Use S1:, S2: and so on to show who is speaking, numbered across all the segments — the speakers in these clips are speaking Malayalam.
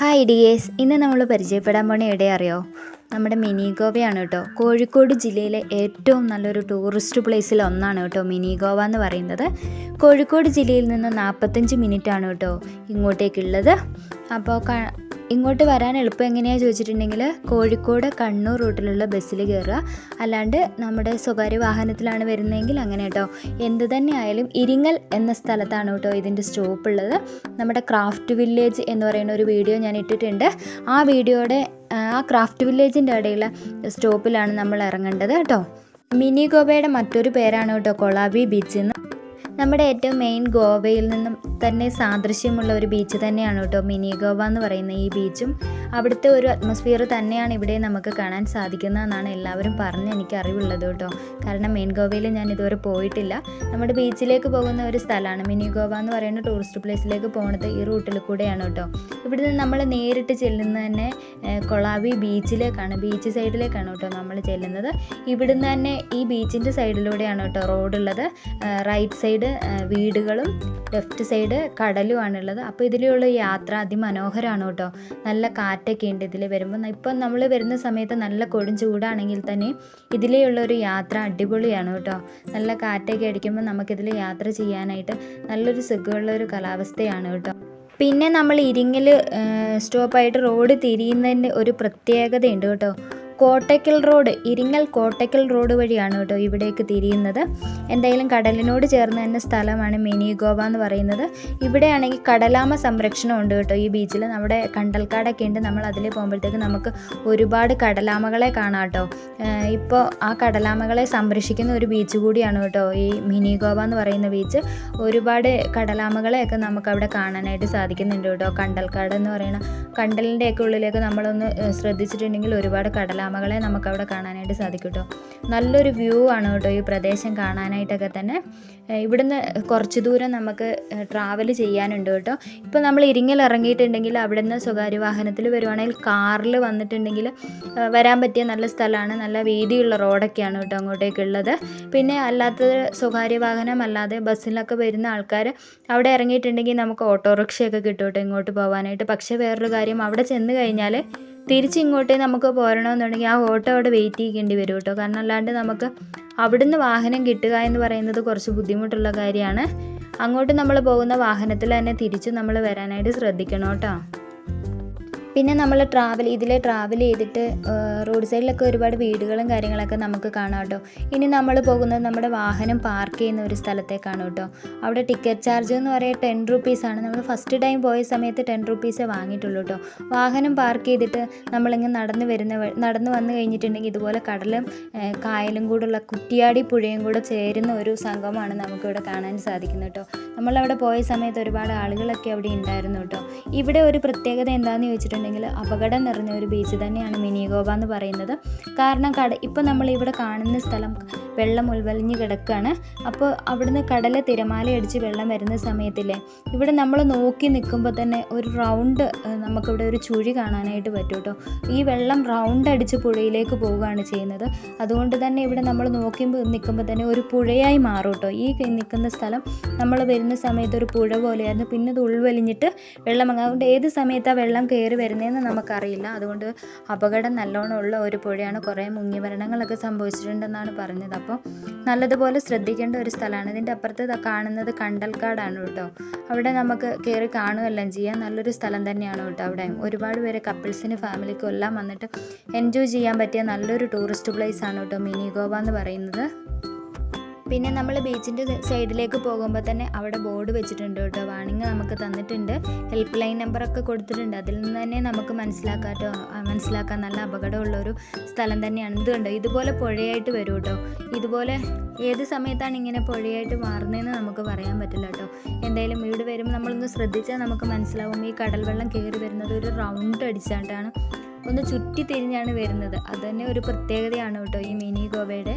S1: ഹായ് ഡിയേഴ്സ് ഇന്ന് നമ്മൾ പരിചയപ്പെടാൻ പോണ എവിടെ അറിയോ? നമ്മുടെ മിനി ഗോവയാണ് കേട്ടോ കോഴിക്കോട് ജില്ലയിലെ ഏറ്റവും നല്ലൊരു ടൂറിസ്റ്റ് പ്ലേസിൽ ഒന്നാണ് കേട്ടോ മിനി ഗോവ എന്ന് പറയുന്നത്. കോഴിക്കോട് ജില്ലയിൽ നിന്ന് നാൽപ്പത്തഞ്ച് മിനിറ്റ് ആണ് കേട്ടോ ഇങ്ങോട്ടേക്കുള്ളത്. അപ്പോൾ ഇങ്ങോട്ട് വരാൻ എളുപ്പം എങ്ങനെയാണ് ചോദിച്ചിട്ടുണ്ടെങ്കിൽ കോഴിക്കോട് കണ്ണൂർ റൂട്ടിലുള്ള ബസ്സിൽ കയറുക അല്ലാണ്ട് നമ്മുടെ സ്വകാര്യ വാഹനത്തിലാണ് വരുന്നതെങ്കിൽ അങ്ങനെ കേട്ടോ എന്ത് തന്നെ ആയാലും ഇരിങ്ങൽ എന്ന സ്ഥലത്താണ് കേട്ടോ ഇതിന്റെ സ്റ്റോപ്പ് ഉള്ളത്. നമ്മുടെ ക്രാഫ്റ്റ് വില്ലേജ് എന്ന് പറയുന്ന ഒരു വീഡിയോ ഞാൻ ഇട്ടിട്ടുണ്ട്. ആ വീഡിയോയുടെ ആ ക്രാഫ്റ്റ് വില്ലേജിന്റെ ഇടയിലുള്ള സ്റ്റോപ്പിലാണ് നമ്മൾ ഇറങ്ങേണ്ടത് കേട്ടോ മിനി ഗോവയുടെ മറ്റൊരു പേരാണ് കേട്ടോ കൊളാബി ബീച്ച് എന്ന് നമ്മുടെ ഏറ്റവും മെയിൻ ഗോവയിൽ നിന്നും തന്നെ സാദൃശ്യമുള്ള ഒരു ബീച്ച് തന്നെയാണ് കേട്ടോ മിനി ഗോവ എന്ന് പറയുന്ന ഈ ബീച്ചും അവിടുത്തെ ഒരു അറ്റ്മോസ്ഫിയർ തന്നെയാണ് ഇവിടെ നമുക്ക് കാണാൻ സാധിക്കുന്നതെന്നാണ് എല്ലാവരും പറഞ്ഞ് എനിക്ക് അറിവുള്ളത് കേട്ടോ. കാരണം മെയിൻ ഗോവയിൽ ഞാൻ ഇതുവരെ പോയിട്ടില്ല. നമ്മുടെ ബീച്ചിലേക്ക് പോകുന്ന ഒരു സ്ഥലമാണ് മിനി ഗോവ എന്ന് പറയുന്ന ടൂറിസ്റ്റ് പ്ലേസിലേക്ക് പോകുന്നത് ഈ റൂട്ടിൽ കൂടെയാണ് കേട്ടോ. ഇവിടെ നിന്ന് നമ്മൾ നേരിട്ട് ചെല്ലുന്ന തന്നെ കൊളാവി ബീച്ചിലേക്കാണ് ബീച്ച് സൈഡിലേക്കാണ് കേട്ടോ നമ്മൾ ചെല്ലുന്നത്. ഇവിടുന്ന് തന്നെ ഈ ബീച്ചിന്റെ സൈഡിലൂടെയാണ് കേട്ടോ റോഡുള്ളത് റൈറ്റ് സൈഡ് വീടുകളും ലെഫ്റ്റ് സൈഡ് കടലുമാണുള്ളത്. അപ്പോൾ ഇതിലുള്ള യാത്ര അതിമനോഹരമാണ് കേട്ടോ. നല്ല കാറ്റൊക്കെ ഉണ്ട് ഇതിൽ വരുമ്പോൾ ഇപ്പം നമ്മൾ വരുന്ന സമയത്ത് നല്ല കൊടും ചൂടാണെങ്കിൽ തന്നെ ഇതിലെയുള്ള ഒരു യാത്ര അടിപൊളിയാണ് കേട്ടോ. നല്ല കാറ്റൊക്കെ അടിക്കുമ്പോൾ നമുക്കിതിൽ യാത്ര ചെയ്യാനായിട്ട് നല്ലൊരു സുഖമുള്ള ഒരു കാലാവസ്ഥയാണ് കേട്ടോ. പിന്നെ നമ്മൾ ഇരിങ്ങൽ സ്റ്റോപ്പായിട്ട് റോഡ് തിരിയുന്നതിന്റെ ഒരു പ്രത്യേകതയുണ്ട് കേട്ടോ. കോട്ടയ്ക്കൽ റോഡ് ഇരിങ്ങൽ കോട്ടയ്ക്കൽ റോഡ് വഴിയാണ് കേട്ടോ ഇവിടേക്ക് തിരിയുന്നത്. എന്തായാലും കടലിനോട് ചേർന്ന് തന്നെ സ്ഥലമാണ് മിനി ഗോവ എന്ന് പറയുന്നത്. ഇവിടെയാണെങ്കിൽ കടലാമ സംരക്ഷണം ഉണ്ട് കേട്ടോ ഈ ബീച്ചിൽ. നമ്മുടെ കണ്ടൽക്കാടൊക്കെ ഉണ്ട്. നമ്മൾ അതിൽ പോകുമ്പോഴത്തേക്ക് നമുക്ക് ഒരുപാട് കടലാമകളെ കാണാം കേട്ടോ. ഇപ്പോൾ ആ കടലാമകളെ സംരക്ഷിക്കുന്ന ഒരു ബീച്ച് കൂടിയാണ് കേട്ടോ ഈ മിനി ഗോവ എന്ന് പറയുന്ന ബീച്ച്. ഒരുപാട് കടലാമകളെയൊക്കെ നമുക്ക് അവിടെ കാണാനായിട്ട് സാധിക്കുന്നുണ്ട് കേട്ടോ. കണ്ടൽക്കാട് എന്ന് പറയുന്ന കണ്ടലിന്റെയൊക്കെ ഉള്ളിലേക്ക് നമ്മളൊന്ന് ശ്രദ്ധിച്ചിട്ടുണ്ടെങ്കിൽ ഒരുപാട് കടലാമകളെ നമുക്ക് അവിടെ കാണാനായിട്ട് സാധിക്കും കേട്ടോ നല്ലൊരു വ്യൂ ആണ് കേട്ടോ ഈ പ്രദേശം കാണാനായിട്ടൊക്കെ തന്നെ. ഇവിടുന്ന് കുറച്ച് ദൂരം നമുക്ക് ട്രാവൽ ചെയ്യാനുണ്ട് കേട്ടോ. ഇപ്പോൾ നമ്മൾ ഇരിങ്ങൽ ഇറങ്ങിയിട്ടുണ്ടെങ്കിൽ അവിടെ നിന്ന് സ്വകാര്യ വാഹനത്തിൽ വരുവാണെങ്കിൽ കാറിൽ വന്നിട്ടുണ്ടെങ്കിൽ വരാൻ പറ്റിയ നല്ല സ്ഥലമാണ്. നല്ല വീതിയുള്ള റോഡൊക്കെയാണ് കേട്ടോ അങ്ങോട്ടേക്കുള്ളത്. പിന്നെ അല്ലാത്ത സ്വകാര്യ വാഹനം അല്ലാതെ ബസ്സിലൊക്കെ വരുന്ന ആൾക്കാർ അവിടെ ഇറങ്ങിയിട്ടുണ്ടെങ്കിൽ നമുക്ക് ഓട്ടോറിക്ഷയൊക്കെ കിട്ടും കേട്ടോ ഇങ്ങോട്ട് പോകാനായിട്ട് പക്ഷേ വേറൊരു കാര്യം അവിടെ ചെന്ന് കഴിഞ്ഞാൽ തിരിച്ച് ഇങ്ങോട്ടേ നമുക്ക് പോരണമെന്നുണ്ടെങ്കിൽ ആ ഓട്ടോ അവിടെ വെയിറ്റ് ചെയ്യേണ്ടി വരും കേട്ടോ. കാരണം അല്ലാണ്ട് നമുക്ക് അവിടുന്ന് വാഹനം കിട്ടുക എന്ന് പറയുന്നത് കുറച്ച് ബുദ്ധിമുട്ടുള്ള കാര്യമാണ്. അങ്ങോട്ട് നമ്മൾ പോകുന്ന വാഹനത്തിൽ തന്നെ തിരിച്ച് നമ്മൾ വരാനായിട്ട് ശ്രദ്ധിക്കണം കേട്ടോ. പിന്നെ നമ്മൾ ട്രാവൽ ഇതിൽ ട്രാവൽ ചെയ്തിട്ട് റോഡ് സൈഡിലൊക്കെ ഒരുപാട് വീടുകളും കാര്യങ്ങളൊക്കെ നമുക്ക് കാണാം കേട്ടോ ഇനി നമ്മൾ പോകുന്നത് നമ്മുടെ വാഹനം പാർക്ക് ചെയ്യുന്ന ഒരു സ്ഥലത്തേക്കാണ് കേട്ടോ അവിടെ ടിക്കറ്റ് ചാർജ് എന്ന് പറയുക ടെൻ റുപ്പീസാണ് നമ്മൾ ഫസ്റ്റ് ടൈം പോയ സമയത്ത് ടെൻ റുപ്പീസേ വാങ്ങിയിട്ടുള്ളൂ കേട്ടോ വാഹനം പാർക്ക് ചെയ്തിട്ട് നമ്മളിങ്ങനെ നടന്ന് വരുന്ന നടന്നു വന്നു കഴിഞ്ഞിട്ടുണ്ടെങ്കിൽ ഇതുപോലെ കടലും കായലും കൂടുള്ള കുറ്റിയാടി പുഴയും കൂടെ ചേരുന്ന ഒരു സംഗമമാണ് നമുക്കിവിടെ കാണാൻ സാധിക്കുന്നത് കേട്ടോ നമ്മളവിടെ പോയ സമയത്ത് ഒരുപാട് ആളുകളൊക്കെ അവിടെ ഉണ്ടായിരുന്നു കേട്ടോ ഇവിടെ ഒരു പ്രത്യേകത എന്താണെന്ന് ചോദിച്ചിട്ടുണ്ടെങ്കിൽ അപകടം നിറഞ്ഞ ഒരു ബീച്ച് തന്നെയാണ് മിനി ഗോവ എന്ന് പറയുന്നത്. കാരണം കട ഇപ്പോൾ നമ്മൾ ഇവിടെ കാണുന്ന സ്ഥലം വെള്ളം ഉൾവലിഞ്ഞ് കിടക്കുകയാണ്. അപ്പോൾ അവിടുന്ന് കടല തിരമാലയടിച്ച് വെള്ളം വരുന്ന സമയത്തില്ലേ ഇവിടെ നമ്മൾ നോക്കി നിൽക്കുമ്പോൾ തന്നെ ഒരു റൗണ്ട് നമുക്കിവിടെ ഒരു ചുഴി കാണാനായിട്ട് പറ്റും കേട്ടോ ഈ വെള്ളം റൗണ്ട് അടിച്ച് പുഴയിലേക്ക് പോവുകയാണ് ചെയ്യുന്നത്. അതുകൊണ്ട് തന്നെ ഇവിടെ നമ്മൾ നോക്കി നിൽക്കുമ്പോൾ തന്നെ ഒരു പുഴയായി മാറും കേട്ടോ ഈ നിൽക്കുന്ന സ്ഥലം നമ്മൾ വരുന്ന സമയത്ത് ഒരു പുഴ പോലെയായിരുന്നു. പിന്നെ ഇത് ഉൾവലിഞ്ഞിട്ട് വെള്ളം അങ്ങ് അതുകൊണ്ട് ഏത് ആ വെള്ളം കയറി വരുന്നതെന്ന് നമുക്കറിയില്ല. അതുകൊണ്ട് അപകടം നല്ലോണം ഉള്ള ഒരു പുഴയാണ്. കുറേ മുങ്ങിമരണങ്ങളൊക്കെ സംഭവിച്ചിട്ടുണ്ടെന്നാണ് പറഞ്ഞത്. അപ്പോൾ നല്ലതുപോലെ ശ്രദ്ധിക്കേണ്ട ഒരു സ്ഥലമാണ്. ഇതിന്റെ അപ്പുറത്ത് കാണുന്നത് കണ്ടൽക്കാടാണ് കേട്ടോ. അവിടെ നമുക്ക് കയറി കാണുകയെല്ലാം ചെയ്യാം. നല്ലൊരു സ്ഥലം തന്നെയാണ് കേട്ടോ അവിടെ. ഒരുപാട് പേര് കപ്പിൾസിന് ഫാമിലിക്കും എല്ലാം വന്നിട്ട് എൻജോയ് ചെയ്യാൻ പറ്റിയ നല്ലൊരു ടൂറിസ്റ്റ് പ്ലേസ് ആണ് കേട്ടോ മിനി ഗോവ എന്ന് പറയുന്നത്. പിന്നെ നമ്മൾ ബീച്ചിന്റെ സൈഡിലേക്ക് പോകുമ്പോൾ തന്നെ അവിടെ ബോർഡ് വെച്ചിട്ടുണ്ട് കേട്ടോ. വാണിംഗ് നമുക്ക് തന്നിട്ടുണ്ട്. ഹെൽപ്പ് ലൈൻ നമ്പറൊക്കെ കൊടുത്തിട്ടുണ്ട്. അതിൽ നിന്ന് തന്നെ നമുക്ക് മനസ്സിലാക്കാട്ടോ. മനസ്സിലാക്കാൻ നല്ല അപകടമുള്ളൊരു സ്ഥലം തന്നെയാണ്. ഇത് കണ്ടോ? ഇതുപോലെ പുഴയായിട്ട് വരും കേട്ടോ. ഇതുപോലെ ഏത് സമയത്താണ് ഇങ്ങനെ പുഴയായിട്ട് മാറുന്നതെന്ന് നമുക്ക് പറയാൻ പറ്റില്ല കേട്ടോ. എന്തായാലും ഇവിടെ വരുമ്പോൾ നമ്മളൊന്ന് ശ്രദ്ധിച്ചാൽ നമുക്ക് മനസ്സിലാവും. ഈ കടൽ വെള്ളം കയറി വരുന്നത് ഒരു റൗണ്ട് അടിച്ചാണ്ടാണ് ഒന്ന് ചുറ്റി തിരിഞ്ഞാണ് വരുന്നത്. അത് തന്നെ ഒരു പ്രത്യേകതയാണ് കേട്ടോ ഈ മിനി ഗോവയുടെ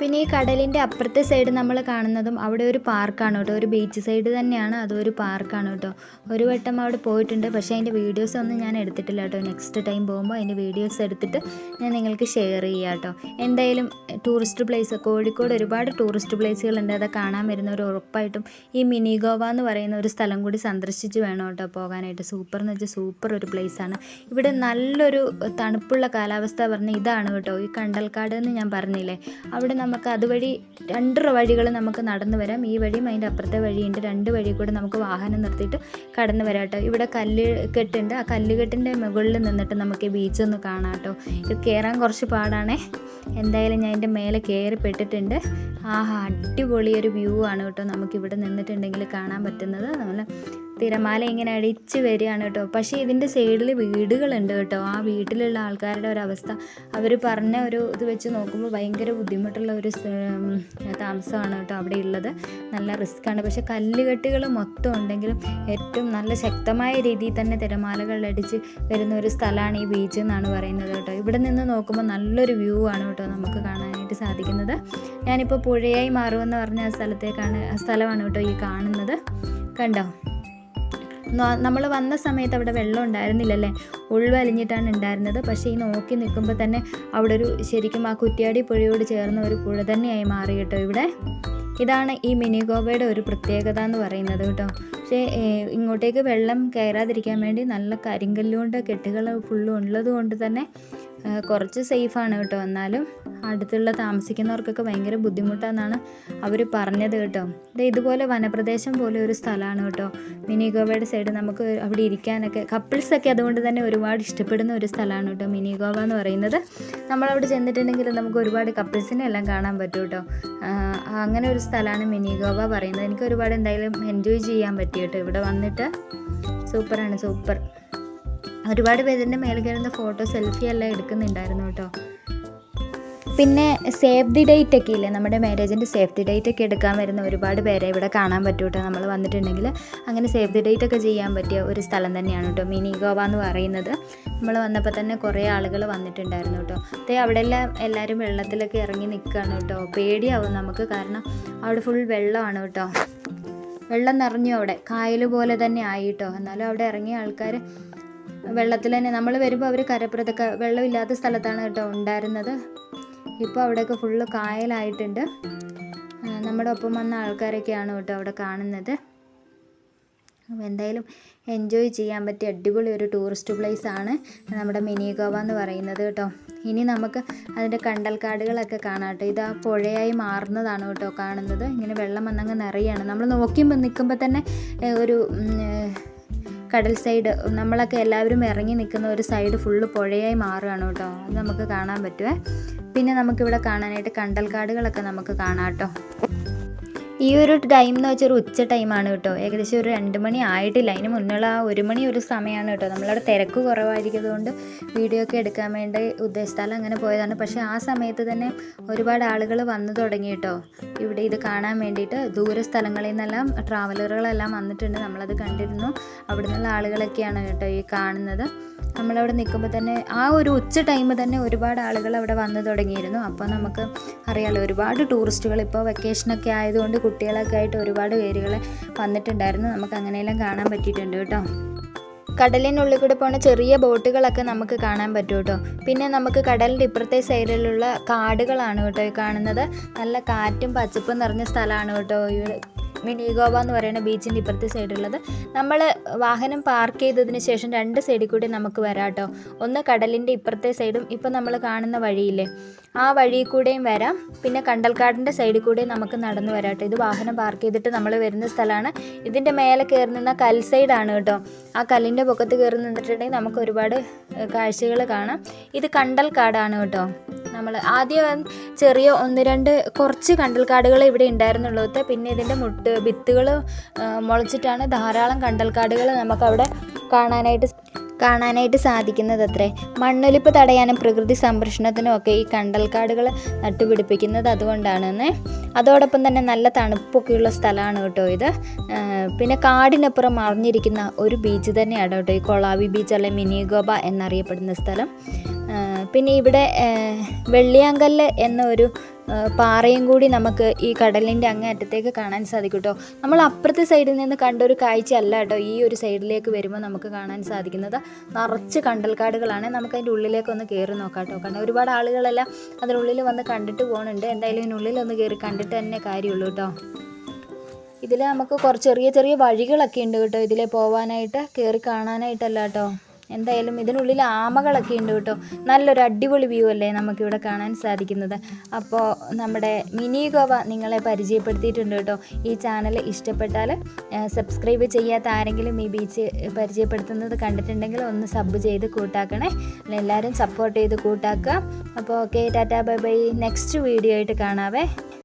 S1: പിന്നെ ഈ കടലിന്റെ അപ്പുറത്തെ സൈഡ് നമ്മൾ കാണുന്നതും അവിടെ ഒരു പാർക്കാണ് കേട്ടോ. ഒരു ബീച്ച് സൈഡ് തന്നെയാണ് അതൊരു പാർക്കാണ് കേട്ടോ. ഒരു വട്ടം അവിടെ പോയിട്ടുണ്ട്. പക്ഷേ അതിന്റെ വീഡിയോസ് ഒന്നും ഞാൻ എടുത്തിട്ടില്ല കേട്ടോ. നെക്സ്റ്റ് ടൈം പോകുമ്പോൾ അതിന്റെ വീഡിയോസ് എടുത്തിട്ട് ഞാൻ നിങ്ങൾക്ക് ഷെയർ ചെയ്യാം കേട്ടോ. എന്തായാലും ടൂറിസ്റ്റ് പ്ലേസ് കോഴിക്കോട് ഒരുപാട് ടൂറിസ്റ്റ് പ്ലേസുകളുണ്ട് അത് കാണാൻ വരുന്നവർ ഉറപ്പായിട്ടും ഈ മിനി ഗോവ എന്ന് പറയുന്ന ഒരു സ്ഥലം കൂടി സന്ദർശിച്ച് വേണം കേട്ടോ പോകാനായിട്ട്. സൂപ്പർ എന്ന് വെച്ചാൽ സൂപ്പർ ഒരു പ്ലേസാണ് ഇവിടെ നല്ലൊരു തണുപ്പുള്ള കാലാവസ്ഥ പറഞ്ഞാൽ ഇതാണ് കേട്ടോ. ഈ കണ്ടൽക്കാട് എന്ന് ഞാൻ പറഞ്ഞില്ലേ. അവിടെ നമുക്ക് അതുവഴി രണ്ട് വഴികൾ നമുക്ക് നടന്നു വരാം. ഈ വഴിയും അതിന്റെ അപ്പുറത്തെ വഴിയുണ്ട്. രണ്ട് വഴി കൂടെ നമുക്ക് വാഹനം നിർത്തിയിട്ട് കടന്നു വരാം കേട്ടോ. ഇവിടെ കല്ല് കെട്ടുണ്ട് ആ കല്ലുകെട്ടിന്റെ മുകളിൽ നിന്നിട്ട് നമുക്ക് ഈ ബീച്ച് ഒന്ന് കാണാം കേട്ടോ. ഇത് കയറാൻ കുറച്ച് പാടാണേ. എന്തായാലും ഞാൻ എന്റെ മേലെ കയറി പെട്ടിട്ടുണ്ട് ആഹാ അടിപൊളി ഒരു വ്യൂ ആണ് കേട്ടോ. നമുക്കിവിടെ നിന്നിട്ടുണ്ടെങ്കിൽ കാണാൻ പറ്റുന്നത്. നമ്മൾ തിരമാല ഇങ്ങനെ അടിച്ച് വരികയാണ് കേട്ടോ. പക്ഷേ ഇതിന്റെ സൈഡിൽ വീടുകളുണ്ട് കേട്ടോ. ആ വീട്ടിലുള്ള ആൾക്കാരുടെ ഒരവസ്ഥ അവർ പറഞ്ഞ ഒരു ഇത് വെച്ച് നോക്കുമ്പോൾ ഭയങ്കര ബുദ്ധിമുട്ടുള്ള ഒരു താമസമാണ് കേട്ടോ അവിടെ ഉള്ളത്. നല്ല റിസ്ക്കാണ് പക്ഷേ കല്ലുകെട്ടുകൾ മൊത്തം ഉണ്ടെങ്കിലും ഏറ്റവും നല്ല ശക്തമായ രീതിയിൽ തന്നെ തിരമാലകൾ അടിച്ച് വരുന്ന ഒരു സ്ഥലമാണ് ഈ ബീച്ച് എന്നാണ് പറയുന്നത് കേട്ടോ. ഇവിടെ നിന്ന് നോക്കുമ്പോൾ നല്ലൊരു വ്യൂ ആണ് കേട്ടോ നമുക്ക് കാണാനായിട്ട് സാധിക്കുന്നത്. ഞാനിപ്പോൾ പുഴയായി മാറുമെന്ന് പറഞ്ഞ ആ സ്ഥലത്തേക്കാണ് സ്ഥലമാണ് കേട്ടോ ഈ കാണുന്നത്. കണ്ടോ? നമ്മൾ വന്ന സമയത്ത് അവിടെ വെള്ളം ഉണ്ടായിരുന്നില്ലല്ലേ? ഉൾവലിഞ്ഞിട്ടാണ് ഉണ്ടായിരുന്നത്. പക്ഷേ ഈ നോക്കി നിൽക്കുമ്പോൾ തന്നെ അവിടെ ഒരു ശരിക്കും ആ കുറ്റ്യാടി പുഴയോട് ചേർന്ന ഒരു പുഴ തന്നെയായി മാറി കേട്ടോ ഇവിടെ. ഇതാണ് ഈ മിനി ഗോവയുടെ ഒരു പ്രത്യേകത എന്ന് പറയുന്നത് കേട്ടോ. പക്ഷേ ഇങ്ങോട്ടേക്ക് വെള്ളം കയറാതിരിക്കാൻ വേണ്ടി നല്ല കരിങ്കല്ലുകൊണ്ട് കെട്ടുകൾ ഫുള്ളും ഉള്ളത് കൊണ്ട് തന്നെ കുറച്ച് സേഫാണ് കേട്ടോ. എന്നാലും അടുത്തുള്ള താമസിക്കുന്നവർക്കൊക്കെ ഭയങ്കര ബുദ്ധിമുട്ടാണെന്നാണ് അവർ പറഞ്ഞത് കേട്ടോ. ഇത് ഇതുപോലെ വനപ്രദേശം പോലെ ഒരു സ്ഥലമാണ് കേട്ടോ. മിനി ഗോവയുടെ സൈഡ് നമുക്ക് അവിടെ ഇരിക്കാനൊക്കെ കപ്പിൾസൊക്കെ അതുകൊണ്ട് തന്നെ ഒരുപാട് ഇഷ്ടപ്പെടുന്ന ഒരു സ്ഥലമാണ് കേട്ടോ മിനി ഗോവ എന്ന് പറയുന്നത്. നമ്മളവിടെ ചെന്നിട്ടുണ്ടെങ്കിൽ നമുക്ക് ഒരുപാട് കപ്പിൾസിനെ എല്ലാം കാണാൻ പറ്റും കേട്ടോ. അങ്ങനെ ഒരു സ്ഥലമാണ് മിനി ഗോവ പറയുന്നത്. എനിക്ക് ഒരുപാട് എന്തായാലും എൻജോയ് ചെയ്യാൻ പറ്റി കേട്ടോ. ഇവിടെ വന്നിട്ട് സൂപ്പറാണ് സൂപ്പർ. ഒരുപാട് പേരിന്റെ മേലെ കയറുന്ന ഫോട്ടോ സെൽഫി എല്ലാം എടുക്കുന്നുണ്ടായിരുന്നു കേട്ടോ. പിന്നെ സേവ് ദി ഡേറ്റ് ഒക്കെ ഇല്ലേ? നമ്മുടെ മാരേജിന്റെ സേവ് ദി ഡേറ്റ് ഒക്കെ എടുക്കാൻ വരുന്ന ഒരുപാട് പേരെ ഇവിടെ കാണാൻ പറ്റും കേട്ടോ. നമ്മൾ വന്നിട്ടുണ്ടെങ്കിൽ അങ്ങനെ സേവ് ദി ഡേറ്റ് ഒക്കെ ചെയ്യാൻ പറ്റിയ ഒരു സ്ഥലം തന്നെയാണ് കേട്ടോ മിനി ഗോവ എന്ന് പറയുന്നത്. നമ്മൾ വന്നപ്പോൾ തന്നെ കുറേ ആളുകൾ വന്നിട്ടുണ്ടായിരുന്നു കേട്ടോ. അതേ അവിടെ എല്ലാം എല്ലാവരും വെള്ളത്തിലൊക്കെ ഇറങ്ങി നിൽക്കുകയാണ് കേട്ടോ. പേടിയാവും നമുക്ക് കാരണം അവിടെ ഫുൾ വെള്ളമാണ് കേട്ടോ. വെള്ളം നിറഞ്ഞു അവിടെ. കായൽ പോലെ തന്നെ ആയിട്ടോ. എന്നാലും അവിടെ ഇറങ്ങിയ ആൾക്കാർ വെള്ളത്തിൽ തന്നെ നമ്മൾ വരുമ്പോൾ അവർ കരപ്പുറത്തൊക്കെ വെള്ളമില്ലാത്ത സ്ഥലത്താണ് കേട്ടോ ഉണ്ടായിരുന്നത്. ഇപ്പോൾ അവിടെയൊക്കെ ഫുള്ള് കായലായിട്ടുണ്ട്. നമ്മുടെ ഒപ്പം വന്ന ആൾക്കാരൊക്കെയാണ് കേട്ടോ അവിടെ കാണുന്നത്. അപ്പോൾ എന്തായാലും എൻജോയ് ചെയ്യാൻ പറ്റിയ അടിപൊളി ഒരു ടൂറിസ്റ്റ് പ്ലേസ് ആണ് നമ്മുടെ മിനി ഗോവ എന്ന് പറയുന്നത് കേട്ടോ. ഇനി നമുക്ക് അതിന്റെ കണ്ടൽക്കാടുകളൊക്കെ കാണാം കേട്ടോ. ഇത് ആ പുഴയായി മാറുന്നതാണ് കേട്ടോ കാണുന്നത്. ഇങ്ങനെ വെള്ളം വന്നങ്ങ് നിറയാണ്. നമ്മൾ നോക്കിയുമ്പോൾ നിൽക്കുമ്പോൾ തന്നെ ഒരു കടൽ സൈഡ് നമ്മളൊക്കെ എല്ലാവരും ഇറങ്ങി നിൽക്കുന്ന ഒരു സൈഡ് ഫുള്ള് പുഴയായി മാറുകയാണ് കേട്ടോ. അത് നമുക്ക് കാണാൻ പറ്റുമേ പിന്നെ നമുക്കിവിടെ കാണാനായിട്ട് കണ്ടൽക്കാടുകളൊക്കെ നമുക്ക് കാണാം കേട്ടോ. ഈ ഒരു ടൈം എന്ന് വെച്ചാൽ ഉച്ച ടൈമാണ് കേട്ടോ. ഏകദേശം ഒരു രണ്ട് മണി ആയിട്ടില്ല. അതിന് മുന്നുള്ള ആ ഒരു മണി ഒരു സമയമാണ് കേട്ടോ. നമ്മളവിടെ തിരക്ക് കുറവായിരിക്കുന്നതുകൊണ്ട് വീഡിയോ ഒക്കെ എടുക്കാൻ വേണ്ടി ഉദ്ദേശത്താൽ അങ്ങനെ പോയതാണ്. പക്ഷേ ആ സമയത്ത് തന്നെ ഒരുപാട് ആളുകൾ വന്നു തുടങ്ങി കേട്ടോ. ഇവിടെ ഇത് കാണാൻ വേണ്ടിയിട്ട് ദൂര സ്ഥലങ്ങളിൽ നിന്നെല്ലാം ട്രാവലറുകളെല്ലാം വന്നിട്ടുണ്ട്. നമ്മളത് കണ്ടിരുന്നു. അവിടെ നിന്നുള്ള ആളുകളൊക്കെയാണ് കേട്ടോ ഈ കാണുന്നത്. നമ്മളവിടെ നിൽക്കുമ്പോൾ തന്നെ ആ ഒരു ഉച്ച ടൈം തന്നെ ഒരുപാട് ആളുകൾ അവിടെ വന്നു തുടങ്ങിയിരുന്നു. അപ്പോൾ നമുക്ക് അറിയാലോ ഒരുപാട് ടൂറിസ്റ്റുകൾ ഇപ്പോൾ വെക്കേഷനൊക്കെ ആയതുകൊണ്ട് കുട്ടികളൊക്കെ ആയിട്ട് ഒരുപാട് പേരുകൾ വന്നിട്ടുണ്ടായിരുന്നു. നമുക്ക് അങ്ങനെയെല്ലാം കാണാൻ പറ്റിയിട്ടുണ്ട് കേട്ടോ. കടലിനുള്ളിൽ കൂടെ പോകുന്ന ചെറിയ ബോട്ടുകളൊക്കെ നമുക്ക് കാണാൻ പറ്റും കേട്ടോ. പിന്നെ നമുക്ക് കടലിന്റെ ഇപ്പുറത്തെ സൈഡിലുള്ള കാടുകളാണ് കേട്ടോ കാണുന്നത്. നല്ല കാറ്റും പച്ചപ്പും നിറഞ്ഞ സ്ഥലമാണ് കേട്ടോ. മിനി ഗോവ എന്ന് പറയുന്ന ബീച്ചിന്റെ ഇപ്പുറത്തെ സൈഡുള്ളത്. നമ്മൾ വാഹനം പാർക്ക് ചെയ്തതിന് ശേഷം രണ്ട് സൈഡിൽ കൂടി നമുക്ക് വരാം കേട്ടോ. ഒന്ന് കടലിന്റെ ഇപ്പുറത്തെ സൈഡും ഇപ്പം നമ്മൾ കാണുന്ന വഴിയില്ലേ. ആ വഴി കൂടെയും വരാം. പിന്നെ കണ്ടൽക്കാടിന്റെ സൈഡിൽ കൂടെയും നമുക്ക് നടന്നു വരാം കേട്ടോ. ഇത് വാഹനം പാർക്ക് ചെയ്തിട്ട് നമ്മൾ വരുന്ന സ്ഥലമാണ്. ഇതിന്റെ മേലെ കയറി നിന്ന കൽ സൈഡാണ് കേട്ടോ. ആ കല്ലിന്റെ പൊക്കത്ത് കയറി നിന്നിട്ടുണ്ടെങ്കിൽ നമുക്ക് ഒരുപാട് കാഴ്ചകൾ കാണാം. ഇത് കണ്ടൽക്കാടാണ് കേട്ടോ. നമ്മൾ ആദ്യം ചെറിയ ഒന്ന് രണ്ട് കുറച്ച് കണ്ടൽക്കാടുകൾ ഇവിടെ ഉണ്ടായിരുന്നുള്ളൂ. പിന്നെ ഇതിന്റെ മുട്ട് വിത്തുകൾ മുളച്ചിട്ടാണ് ധാരാളം കണ്ടൽക്കാടുകൾ നമുക്കവിടെ കാണാനായിട്ട് കാണാനായിട്ട് സാധിക്കുന്നത് അത്രേ മണ്ണൊലിപ്പ് തടയാനും പ്രകൃതി സംരക്ഷണത്തിനും ഒക്കെ ഈ കണ്ടൽക്കാടുകൾ നട്ടുപിടിപ്പിക്കുന്നത് അതുകൊണ്ടാണെന്ന്. അതോടൊപ്പം തന്നെ നല്ല തണുപ്പൊക്കെയുള്ള സ്ഥലമാണ് കേട്ടോ ഇത്. പിന്നെ കാടിനപ്പുറം മറിഞ്ഞിരിക്കുന്ന ഒരു ബീച്ച് തന്നെയാണ് കേട്ടോ ഈ കൊളാവി ബീച്ച് അല്ലെ മിനിഗോബ എന്നറിയപ്പെടുന്ന സ്ഥലം. പിന്നെ ഇവിടെ വെള്ളിയാങ്കല്ല് എന്ന ഒരു ആ, പാറയും കൂടി നമുക്ക് ഈ കടലിന്റെ അങ്ങേ അറ്റത്തേക്ക് കാണാൻ സാധിക്കും കേട്ടോ നമ്മൾ അപ്പുറത്തെ സൈഡിൽ നിന്ന് കണ്ട ഒരു കാഴ്ച അല്ല കേട്ടോ ഈ ഒരു സൈഡിലേക്ക് വരുമ്പോൾ നമുക്ക് കാണാൻ സാധിക്കുന്നത്. നിറച്ച് കണ്ടൽക്കാടുകളാണ്. നമുക്ക് അതിന്റെ ഉള്ളിലേക്ക് ഒന്ന് കയറി നോക്കാം കേട്ടോ. കാരണം ഒരുപാട് ആളുകളെല്ലാം അതിനുള്ളിൽ വന്ന് കണ്ടിട്ട് പോകുന്നുണ്ട് എന്തായാലും ഇതിനുള്ളിൽ ഒന്ന് കയറി കണ്ടിട്ട് തന്നെ കാര്യമുള്ളൂ കേട്ടോ. ഇതിൽ നമുക്ക് കുറച്ച് ചെറിയ ചെറിയ വഴികളൊക്കെ ഉണ്ട് കേട്ടോ. ഇതിലെ പോവാനായിട്ട് കയറി കാണാനായിട്ടല്ല കേട്ടോ. എന്തായാലും ഇതിനുള്ളിൽ ആമകളൊക്കെ ഉണ്ട് കേട്ടോ. നല്ലൊരു അടിപൊളി വ്യൂ അല്ലേ നമുക്കിവിടെ കാണാൻ സാധിക്കുന്നത്. അപ്പോൾ നമ്മുടെ മിനി ഗോവ നിങ്ങളെ പരിചയപ്പെടുത്തിയിട്ടുണ്ട് കേട്ടോ. ഈ ചാനൽ ഇഷ്ടപ്പെട്ടാൽ സബ്സ്ക്രൈബ് ചെയ്യാത്ത ആരെങ്കിലും ഈ ബീച്ച് പരിചയപ്പെടുത്തുന്നത് കണ്ടിട്ടുണ്ടെങ്കിൽ ഒന്ന് സബ് ചെയ്ത് കൂട്ടാക്കണേ. എല്ലാവരും സപ്പോർട്ട് ചെയ്ത് കൂട്ടാക്കുക. അപ്പോൾ okay tata bye bye next video ആയിട്ട് കാണാവേ.